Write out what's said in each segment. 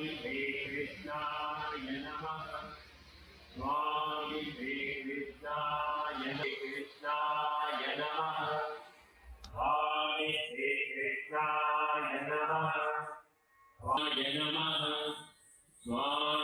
స్వామి శ్రీకృష్ణాయ నమ స్వామి శ్రీకృష్ణాయ కృష్ణాయ నమ స్వామి శ్రీకృష్ణాయ నమ స్వాయ నమ స్వామి శ్రీకృష్ణాయ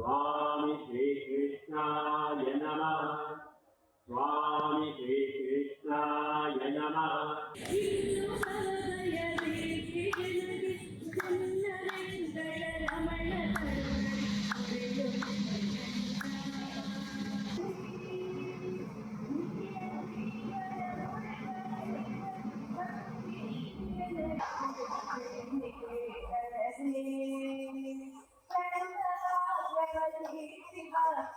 స్వామి శ్రీకృష్ణాయ నమ. స్వామి శ్రీకృష్ణాయ నమ.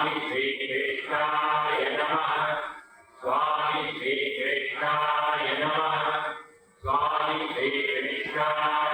స్వామి శ్రీకృష్ణాయ నమ. స్వామి శ్రీకృష్ణాయ నమ. స్వామి శ్రీకృష్ణాయ